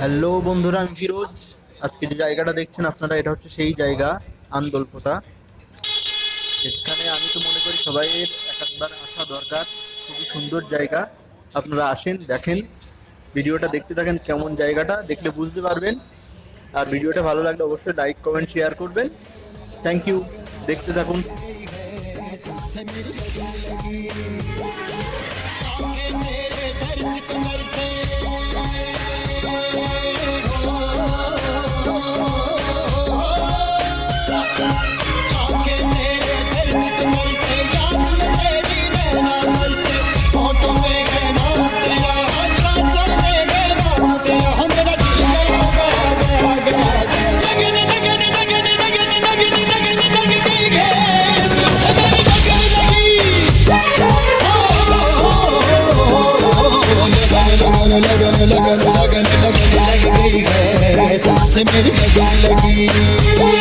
Hello বন্ধুরা, আমি ফিরোজ। আজকে যে জায়গাটা দেখছেন আপনারা, এটা হচ্ছে সেই জায়গা, আন্দোলপোতা। এখানে আমি তো মনে করি সবাই একবার আসা দরকার, খুবই সুন্দর জায়গা। আপনারা আসেন, দেখেন, ভিডিওটা দেখতে থাকেন কেমন জায়গাটা, দেখলে বুঝতে পারবেন। আর ভিডিওটা ভালো লাগলে অবশ্যই লাইক কমেন্ট শেয়ার করবেন। থ্যাংক ইউ দেখতে থাকুন। लगन लगन लगन लग गई है। से मेरी लगन लगी।